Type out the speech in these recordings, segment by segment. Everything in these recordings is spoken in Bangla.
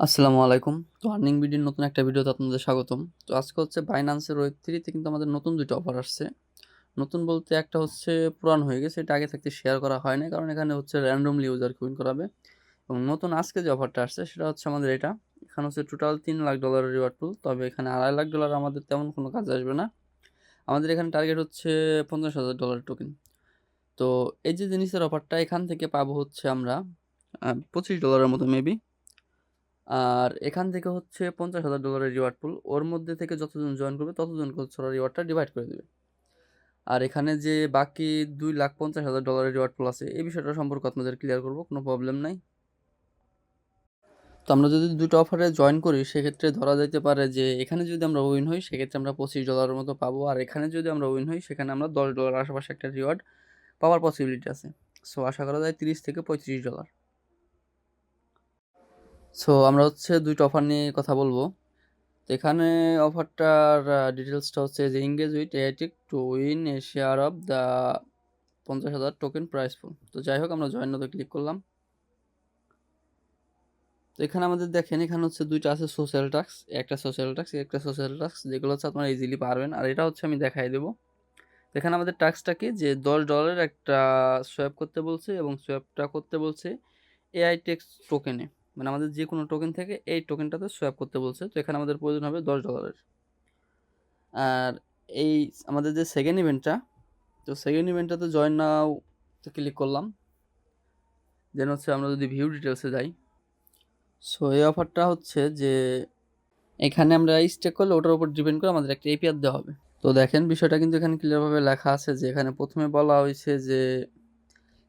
আসসালামু আলাইকুম। তো আর্নিং বিডির নতুন একটা ভিডিওতে আপনাদের স্বাগতম। তো আজকে হচ্ছে বাইন্যান্সের ওয়েব 3 তে কিন্তু আমাদের নতুন দুটো অফার আসছে। নতুন বলতে একটা হচ্ছে পুরান হয়ে গেছে। এটা আগে থাকতে শেয়ার করা হয় নাই। কারণ এখানে হচ্ছে randomly ইউজার উইন করাবে। এবং নতুন আজকে যে অফারটা আসছে সেটা হচ্ছে আমাদের এটা। এখানে হচ্ছে টোটাল $৩,০০,০০০ রিওয়ার্ড পুল। তবে এখানে আড়াই লাখ ডলার আমাদের তেমন কোনো কাজ আসবে না। আমাদের এখানে টার্গেট হচ্ছে $৫০,০০০ টোকেন। তো এই যে জিনিসের অফারটা এখান থেকে পাবো হচ্ছে আমরা $২৫ এর মতো মেবি। আর এখান থেকে হচ্ছে $৫০,০০০ এর রিওয়ার্ড পুল। ওর মধ্যে থেকে যতজন জয়েন করবে ততজনকে হচ্ছে ওরা রিওয়ার্ডটা ডিভাইড করে দেবে আর এখানে যে বাকি দুই লাখ পঞ্চাশ হাজার ডলারের রিওয়ার্ড পুল আছে এই বিষয়টা সম্পর্কে আপনাদের ক্লিয়ার করব কোনো প্রবলেম নাই। তো আমরা যদি দুটো অফারে জয়েন করি সেক্ষেত্রে ধরা যাইতে পারে যে এখানে যদি আমরা উইন হই সেক্ষেত্রে আমরা পঁচিশ ডলারের মতো পাবো। আর এখানে যদি আমরা উইন হই সেখানে আমরা $১০ আশেপাশে একটা রিওয়ার্ড পাওয়ার পসিবিলিটি আছে। সো আশা করা যায় $৩০ থেকে $৩৫ সো আমরা হচ্ছে ২ টা অফার নিয়ে কথা বলব তো এখানে অফারটার ডিটেলসটা হচ্ছে যে engage with AITech to win a share of the ৫০,০০০ টোকেন প্রাইস পুল। তো যাই হোক আমরা জয়েন নাওতে ক্লিক করলাম। তো এখানে আমাদের দেখেন এখানে হচ্ছে দুইটা আছে সোশ্যাল টাস্ক, একটা সোশ্যাল টাস্ক, একটা সোশ্যাল টাস্ক যেগুলো হচ্ছে আপনারা ইজিলি পারবেন। আর এটা হচ্ছে আমি দেখাই দেবো এখানে আমাদের টাস্কটা কি যে $১০ এর একটা সোয়াপ করতে বলছে এবং সোয়াপটা করতে বলছে এআই টেক্স টোকেনে। মানে আমাদের যে কোনো টোকেন থেকে এই টোকেনটাতে সোয়াপ করতে বলছে। তো এখানে আমাদের প্রয়োজন হবে $১০ এর। আর এই আমাদের যে সেকেন্ড ইভেন্টটা, তো সেকেন্ড ইভেন্টটাতে জয়েন নাও তো ক্লিক করলাম। দেন হচ্ছে আমরা যদি ভিউ ডিটেলসে যাই। সো এই অফারটা হচ্ছে যে এখানে আমরা স্টেক করলে ওটার উপর ডিপেন্ড করে আমাদের একটা এপিআর দেওয়া হবে। তো দেখেন বিষয়টা কিন্তু এখানে ক্লিয়ারভাবে লেখা আছে যে এখানে প্রথমে বলা হয়েছে যে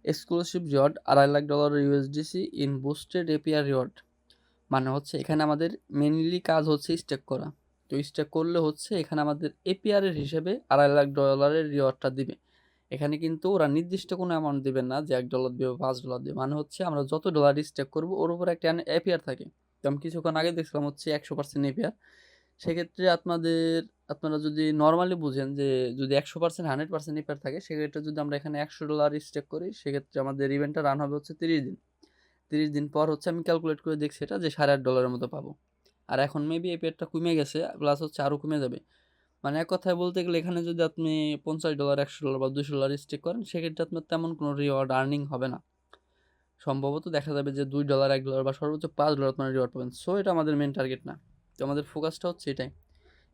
exclusive reward $২,৫০,০০০ USDC in boosted APR reward. মানে হচ্ছে এখানে আমাদের মেনলি কাজ হচ্ছে স্টেক করা। তো স্টেক করলে হচ্ছে এখানে আমাদের এর হিসেবে আড়াই লাখ ডলারের রিওয়ার্ডটা দিবে। এখানে কিন্তু ওরা নির্দিষ্ট কোনো অ্যামাউন্ট দিবে না যে এক ডলার দেবে বা $৫ দিবে। মানে হচ্ছে আমরা যত ডলার স্টেক করব ওর উপর একটা APR থাকে। তো আমি কিছুক্ষণ আগে দেখছিলাম হচ্ছে ১০০% APR। সেক্ষেত্রে আপনাদের আপনারা যদি নর্মালি বুঝেন যে যদি ১০০% 100% APR থাকে সেক্ষেত্রে যদি আমরা এখানে $১০০ স্টেক করি সেক্ষেত্রে আমাদের ইভেন্টটা রান হবে হচ্ছে ৩০ দিন। ৩০ দিন পর হচ্ছে আমি ক্যালকুলেট করে দেখছি এটা যে সাড়ে আট ডলারের মতো পাবো। আর এখন মেবি APR-টা কমে গেছে প্লাস হচ্ছে আরও কমে যাবে। মানে এক কথায় বলতে গেলে এখানে যদি আপনি $৫০, $১০০ বা $২০০ স্টেক করেন সেক্ষেত্রে আপনার তেমন কোনো রিওয়ার্ড আর্নিং হবে না। সম্ভবত দেখা যাবে যে $২, $১ বা সর্বোচ্চ $৫ আপনার রিওয়ার্ড পাবেন। সো এটা আমাদের মেন টার্গেট না। তো আমাদের ফোকাসটা হচ্ছে এটাই।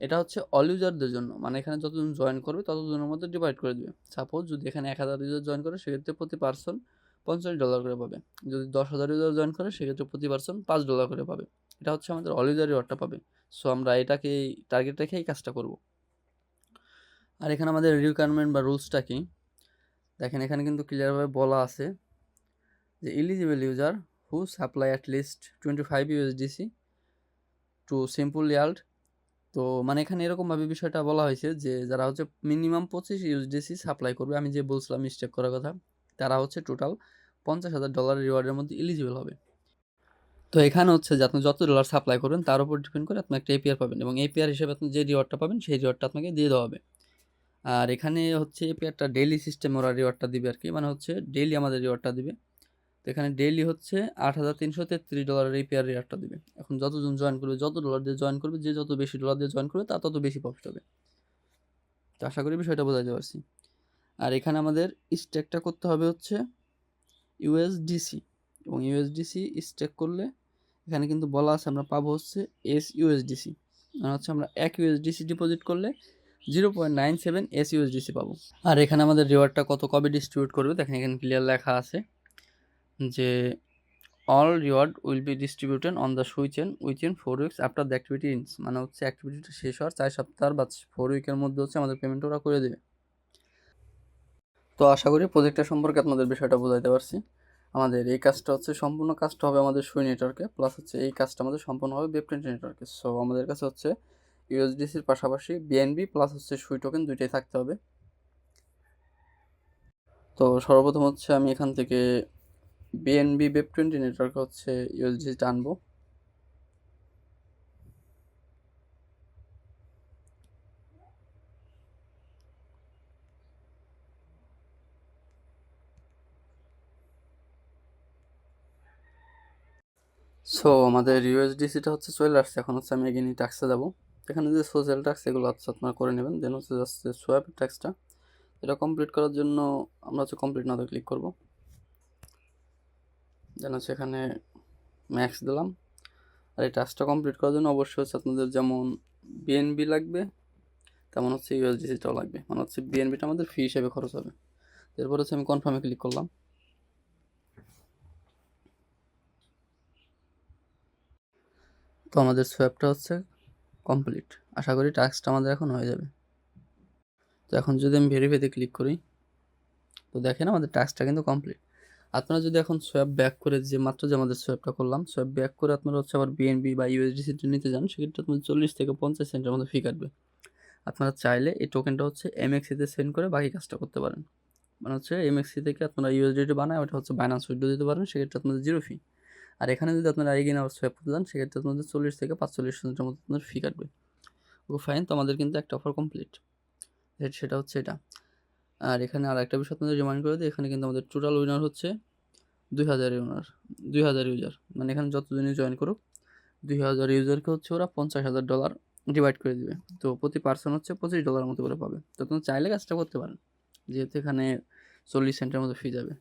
এটা হচ্ছে অল ইউজারদের জন্য। মানে এখানে যতজন জয়েন করবে ততজনের মধ্যে ডিভাইড করে দিবে। সাপোজ যদি এখানে ১০০০ ইউজার জয়েন করে সেক্ষেত্রে প্রতি পারসন $৫০ করে পাবে। যদি ১০,০০০ ইউজার জয়েন করে সেক্ষেত্রে প্রতি পারসন $৫ করে পাবে। এটা হচ্ছে আমাদের অল ইউজার রিওয়ার্ডটা পাবে। সো আমরা এটাকেই টার্গেট রেখে এই কাজটা করব। আর এখানে আমাদের রিকোয়ারমেন্ট বা রুলসটা কি? দেখেন এখানে কিন্তু ক্লিয়ারভাবে বলা আছে যে eligible user who supply at least 25 USDC to simple yield তো মানে এখানে এরকমভাবে বিষয়টা বলা হয়েছে যে যারা হচ্ছে মিনিমাম 25 USDC সাপ্লাই করবে আমি যে বলছিলাম স্টেক করার কথা তারা হচ্ছে টোটাল $৫০,০০০ রিওয়ার্ডের মধ্যে এলিজিবল হবে। তো এখানে হচ্ছে যে আপনি যত ডলার সাপ্লাই করবেন তার উপর ডিপেন্ড করে আপনি একটা এপিআর পাবেন এবং এপিআর হিসেবে আপনি যে রিওয়ার্ডটা পাবেন সেই রিওয়ার্ডটা আপনাকে দিয়ে দেওয়া হবে। আর এখানে হচ্ছে APR-টা ডেইলি সিস্টেমে ওরা রিওয়ার্ডটা দিবে আর কি মানে হচ্ছে ডেইলি আমাদের রিওয়ার্ডটা দিবে। তো এখানে ডেইলি হচ্ছে $৮,৩৩৩ এর APR রিওয়ার্ডটা দেবে এখন যতজন জয়েন করবে, যত ডলার দিয়ে জয়েন করবে, যে যত বেশি ডলার দিয়ে জয়েন করবে তার তত বেশি প্রফিট হবে। তো আশা করি বিষয়টা বোঝাতে পারছি। আর এখানে আমাদের স্টেকটা করতে হবে হচ্ছে ইউএসডিসি এবং USDC স্টেক করলে এখানে কিন্তু বলা আছে আমরা পাবো হচ্ছে SUSDC মানে হচ্ছে আমরা ১ USDC ডিপোজিট করলে 0.97 SUSDC পাবো। আর এখানে আমাদের রিওয়ার্ডটা কত কবে ডিস্ট্রিবিউট করবে দেখেন এখানে ক্লিয়ার লেখা আছে যে all reward will be distributed on the Sui chain within 4 weeks after the activity ends মানে হচ্ছে অ্যাক্টিভিটিটা শেষ হওয়ার চার সপ্তাহ বা ফোর উইকের মধ্যে হচ্ছে আমাদের পেমেন্ট ওরা করে দেবে। তো আশা করি প্রজেক্টটা সম্পর্কে আপনাদের বিষয়টা বোঝাইতে পারছি। আমাদের এই কাজটা হচ্ছে সম্পূর্ণ কাজটা হবে আমাদের সুই নেটওয়ার্কে প্লাস হচ্ছে এই কাজটা আমাদের সম্পূর্ণ হবে ওয়েব20 নেটওয়ার্কে। সো আমাদের কাছে হচ্ছে ইউএসডিসির পাশাপাশি BNB প্লাস হচ্ছে সুই টোকেন দুইটাই থাকতে হবে। তো সর্বপ্রথম হচ্ছে আমি এখান থেকে BNB ওয়েব20 নেটওয়ার্কে হচ্ছে USDCটা আনব। সো আমাদের ইউএসডিসিটা হচ্ছে চলে আসছে, এখন হচ্ছে আমি এগিয়ে ট্যাক্সে যাব। এখানে যে সোশ্যাল ট্যাক্স এগুলো হচ্ছে আপনারা করে নেবেন দেন হচ্ছে জাস্ট সোয়াপ ট্যাক্সটা এটা কমপ্লিট করার জন্য আমরা হচ্ছে কমপ্লিট নাতে ক্লিক করব। হচ্ছে এখানে ম্যাক্স দিলাম। আর এই টাস্কটা কমপ্লিট করার জন্য অবশ্যই হচ্ছে আপনাদের যেমন বিএনবি লাগবে, তেমন হচ্ছে ইউএসডিসিটাও লাগবে। মানে হচ্ছে বিএনবিটা আমাদের ফি হিসেবে খরচ হবে। এরপর হচ্ছে আমি কনফার্মে ক্লিক করলাম। তো আমাদের সোয়াপটা হচ্ছে কমপ্লিট আশা করি টাস্কটা আমাদের এখন হয়ে যাবে। তো এখন যদি আমি ভেরিফাইতে ক্লিক করি, তো দেখেন আমাদের টাস্কটা কিন্তু কমপ্লিট আপনারা যদি এখন সোয়াপ ব্যাক করে যে মাত্র যে আমাদের সোয়াবটা করলাম সোয়াব ব্যাক করে আপনারা হচ্ছে আবার বিএনবি বা ইউএসডিসিটি নিতে যান, সেক্ষেত্রে আপনাদের চল্লিশ থেকে পঞ্চাশ সেন্টের মধ্যে ফি কাটবে। আপনারা চাইলে এই টোকেনটা হচ্ছে এমএক্সিতে সেন্ড করে বাকি কাজটা করতে পারেন। মানে হচ্ছে এমএক্সি থেকে আপনারা ইউএসডিটি বানায় ওটা হচ্ছে বাইনান্স উইডো দিতে পারেন, সেক্ষেত্রে আপনাদের জিরো ফি আর এখানে যদি আপনারা এগিয়ে আবার সোয়াব করতে যান, সেক্ষেত্রে আপনাদের চল্লিশ থেকে পাঁচচল্লিশ সেন্টের মধ্যে আপনাদের ফি কাটবে। ও ফাইন তো আমাদের কিন্তু একটা অফার কমপ্লিট সেটা হচ্ছে এটা। আর এখানে আর একটা বিষয় আপনাদের রিমাইন্ড করে দিই, এখানে কিন্তু আমাদের টোটাল উইনার হচ্ছে দুই হাজার ইউনার দুই হাজার ইউজার মানে এখানে যতদিনই জয়েন করুক, দুই হাজার ইউজারকে হচ্ছে ওরা পঞ্চাশ হাজার ডলার ডিভাইড করে দিবে। তো প্রতি পার্সন হচ্ছে পঁচিশ ডলার মতো করে পাবে। তো তুমি চাইলে কাজটা করতে পারেন, যেহেতু এখানে চল্লিশ সেন্টের মতো ফি যাবে।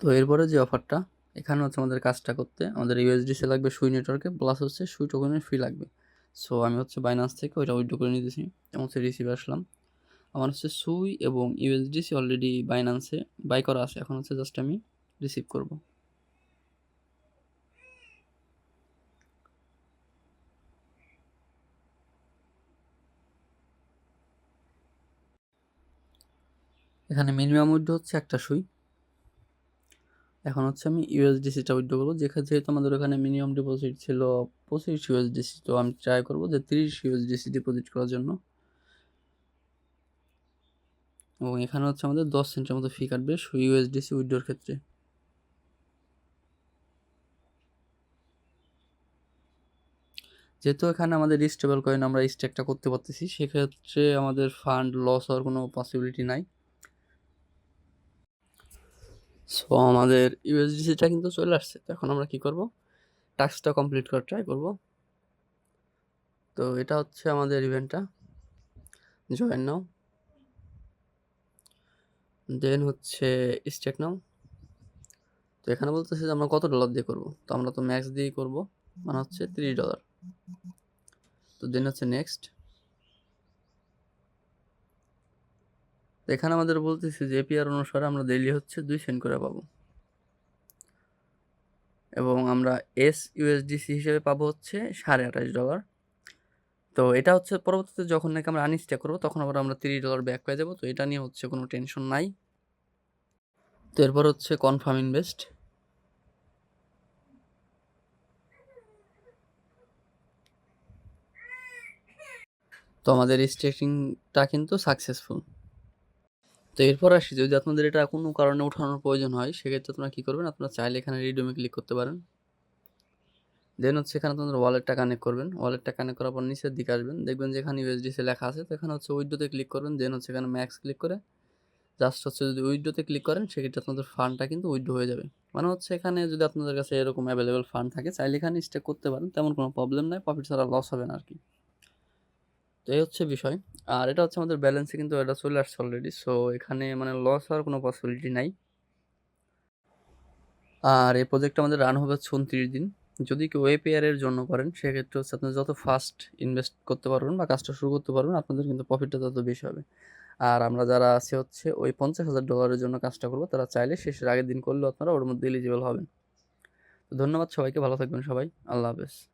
তো এরপরে যে অফারটা এখানে হচ্ছে আমাদের কাজটা করতে, আমাদের ইউএসডিসি লাগবে সুই নেটওয়ার্কে প্লাস হচ্ছে সুই টোকেনের ফি লাগবে। সো আমি হচ্ছে বাইনান্স থেকে ওইটা উইড্রো করে নিতেছি। এবং হচ্ছে রিসিভ আসলাম। আমার হচ্ছে সুই এবং ইউএসডিসি অলরেডি বাইনান্সে বাই করা আছে। এখন হচ্ছে জাস্ট আমি রিসিভ করব। এখানে মিনিমাম উইড্রো হচ্ছে একটা সুই। এখন হচ্ছে আমি ইউএসডিসিটা উইড্রো করব। যেখানে যেহেতু আমাদের ওখানে মিনিমাম ডিপোজিট ছিল পঁচিশ ইউএসডিসি, তো আমি ট্রাই করব যে তিরিশ ইউএসডিসি ডিপোজিট করার জন্য। এবং এখানে হচ্ছে আমাদের দশ সেন্টের মতো ফি কাটবে ইউএসডিসি উইড্রোর ক্ষেত্রে। যেহেতু এখানে আমাদের স্টেবল কয়েন আমরা স্টেকটা করতে পারতেছি, সেক্ষেত্রে আমাদের ফান্ড লস হওয়ার কোনো পসিবিলিটি নাই। সো আমাদের ইউএসডিসিটা কিন্তু চলে আসছে। তো এখন আমরা কি করব? টাস্কটা কমপ্লিট করার ট্রাই করব। তো এটা হচ্ছে আমাদের ইভেন্টটা জয়েন নাও দেন হচ্ছে স্টেক নাও। তো এখানে বলতেছে যে আমরা কত ডলার দিয়ে করব? তো আমরা তো ম্যাক্স দিয়েই করব। মানে হচ্ছে তিরিশ ডলার তো দেন হচ্ছে নেক্সট এখানে আমাদের বলতেছে যে এপিআর অনুসারে আমরা ডেইলি হচ্ছে দুই সেন্ট করে পাবো। এবং আমরা এস ইউএসডিসি হিসেবে পাবো হচ্ছে সাড়ে আঠাশ ডলার তো এটা হচ্ছে পরবর্তীতে যখন নাকি আমরা আনস্টে করব, তখন আবার আমরা তিরিশ ডলার ব্যাক পেয়ে যাব। তো এটা নিয়ে হচ্ছে কোনো টেনশন নাই। তো এরপর হচ্ছে কনফার্ম ইনভেস্ট তো আমাদের স্টেকিংটা কিন্তু সাকসেসফুল তো এরপর আসি, যদি আপনাদের এটা কোনো কারণে ওঠানোর প্রয়োজন হয়, সেক্ষেত্রে আপনারা কী করবেন? আপনারা চাইলে এখানে রিডিউমে ক্লিক করতে পারেন। দেন হচ্ছে এখানে আপনাদের ওয়ালেটটা কানেক্ট করবেন। ওয়ালেটটা কানেক্ট করার পর নিচের দিকে আসবেন। দেখবেন যে এখানে ইউএসডিসি লেখা আছে, তো এখানে হচ্ছে উইডোতে ক্লিক করবেন। দেন হচ্ছে এখানে ম্যাক্স ক্লিক করে জাস্ট হচ্ছে যদি উইডোতে ক্লিক করেন, সেক্ষেত্রে আপনাদের ফান্ডটা কিন্তু উইড্রো হয়ে যাবে। মানে হচ্ছে এখানে যদি আপনাদের কাছে এরকম অ্যাভেলেবেল ফান্ড থাকে, চাইলে এখানে স্টেক করতে পারেন, তেমন কোনো প্রবলেম নাই প্রফিট ছাড়া লস হবে না আর কি তো এই হচ্ছে বিষয়। আর এটা হচ্ছে আমাদের ব্যালেন্সে কিন্তু এটা চলে আসছে অলরেডি সো এখানে মানে লস হওয়ার কোনো পসিবিলিটি নাই। আর এই প্রজেক্টটা আমাদের রান হবে হচ্ছে উনত্রিশ দিন। যদি কেউ এপিআরের জন্য করেন, সেক্ষেত্রে হচ্ছে আপনার যত ফাস্ট ইনভেস্ট করতে পারবেন বা কাজটা শুরু করতে পারবেন, আপনাদের কিন্তু প্রফিটটা তত বেশি হবে। আর আমরা যারা আছে হচ্ছে ওই পঞ্চাশ হাজার ডলারের জন্য কাজটা করব, তারা চাইলে শেষের আগের দিন করলেও আপনারা ওর মধ্যে এলিজিবল হবেন। ধন্যবাদ সবাইকে, ভালো থাকবেন সবাই। আল্লাহ হাফেজ।